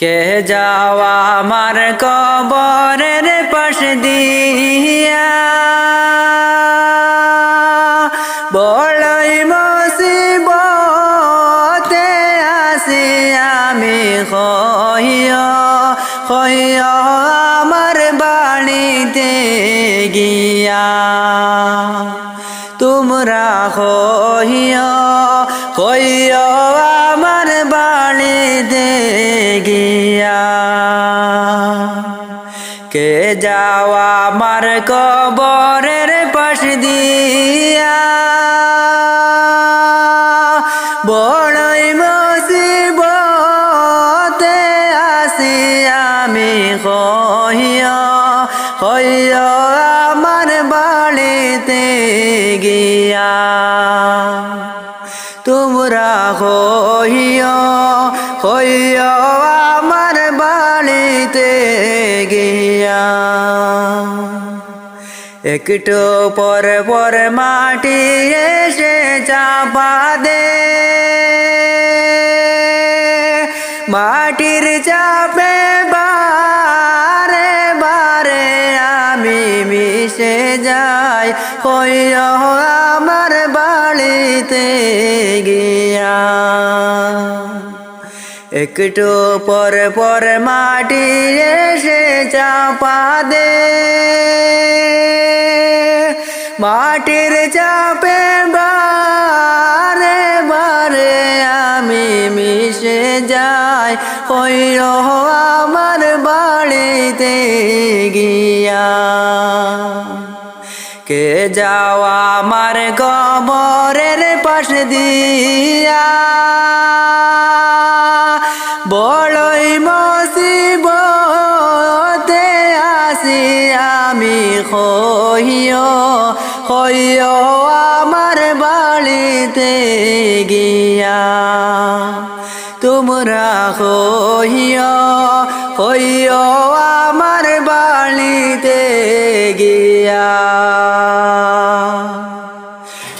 কে যাওয়া আমার কবরের পাশ দিয়া? বড়ই মুসিবতে আসি আমি, হইয় হইয় আমার বাড়িতে গিয়া। তোমরা হইয় হইয় বাড়িতে গিয়া। তোমরা হইয় হইয় আমার বাড়িতে গিয়া। একটু পর পর মাটি এসে চাপা দে। মাটির হইয় আমার বাড়িতে গিয়া। একটু পর পর মাটি এসে চাপা দে। মাটির চাপে বারে বারে আমি মিশে যাই। হইল আমার বাড়িতে গিয়া। কে যাওয়া আমার কবরের পাশ দিয়া। বড়ই মসিবতে আসি আমি হইয় হইয় আমার বাড়িতে গিয়া। তোমরা হইয় হইয়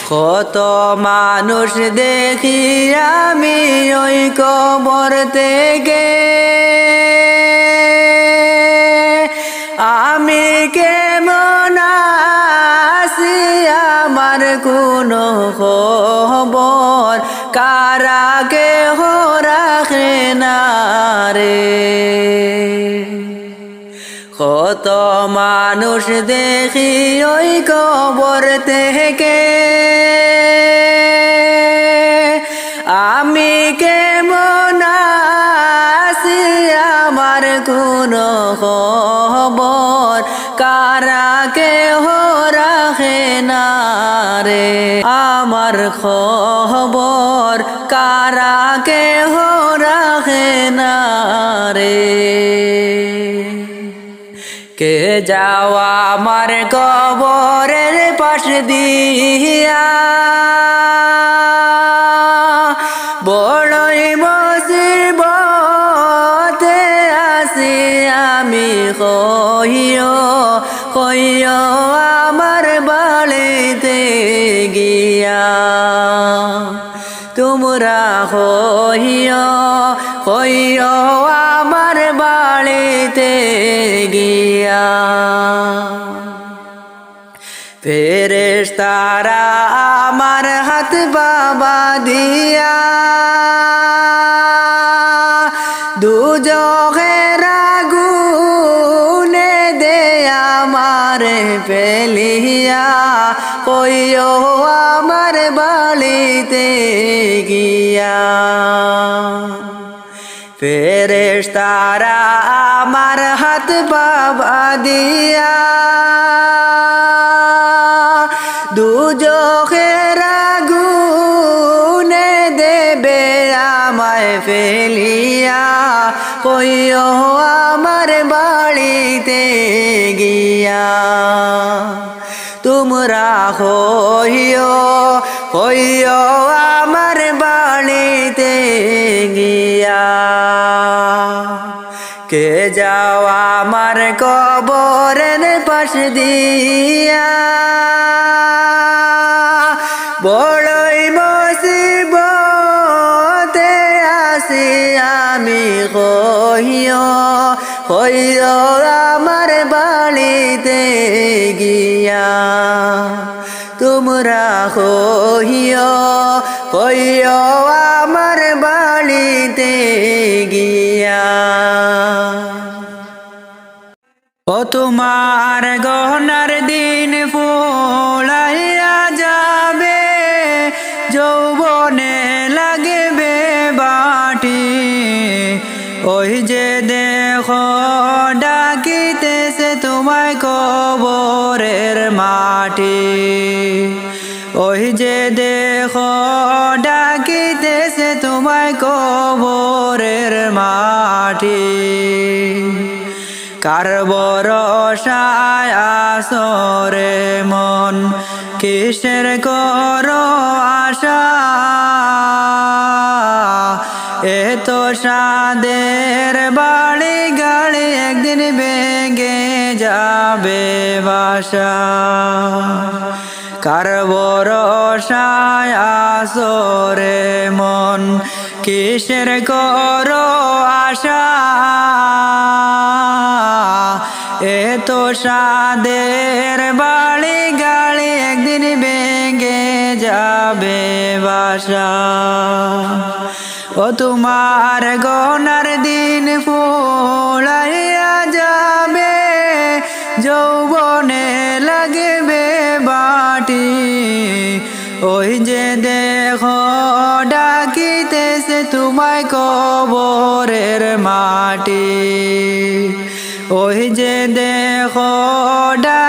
কত মানুষ দেখি আমি ওই কবর থেকে। আমি কেমন আছি? আমার কোনো খবর কারা কেহ রাখে না রে? কত মানুষ দেখি ওই কবর থেকে। আমি কেমন আছি আমার কোনো খবর? কারা কেহ রাখে না রে আমার খবর? কারা কেহ রাখে না রে? যাওয়া আমার কবরের পাশ দিয়া। বড়ই মুসিবতে আসি আমি কইয় কইয় আমার বাড়িতে গিয়া। তোমরা হইয় হইয় আমার বাড়িতে গিয়া। ফেরেশ তারা আমার হাত বাবা দিয়া। দুজখের আগুনে দে আমার পেলিয়া কইও আমার বাড়িতে গিয়া। ফেরেশ তারা আমার হাত বাবা দিয়া। কইও আমার বাড়িতে গিয়া। তোমরা হইও হইও আমার বাড়িতে গিয়া। কে যাওয়া আমার কবরের পাশ দিয়া। বড়ই মুসিবতে আসি আমি হইও হইও আমার বাড়িতে গিয়া। তোমরা কহিও হইও আমার বাড়িতে গিয়া। তোমায় কবরের মাটি। ওই যে দেখো, ডাকিতেছে তোমায় কবরের মাটি। কার বরসায় আসরে মন? কিসের কর আশা? এত সাদের বাড়ি গাড়ি একদিন ভেঙে যাবে বাসা। কার বরসায় আসরে মন, কিসের কর আশা? এত সাদের বাড়ি গাড়ি একদিন ভেঙে যাবে বাসা। ও তোমার গনার দিন ফুলাইয়া যাবে, যৌবনে লাগবে বাটি। ওই যে দেখো ডাকিতেছে তোমায় কবরের মাটি। ওই যে দেখো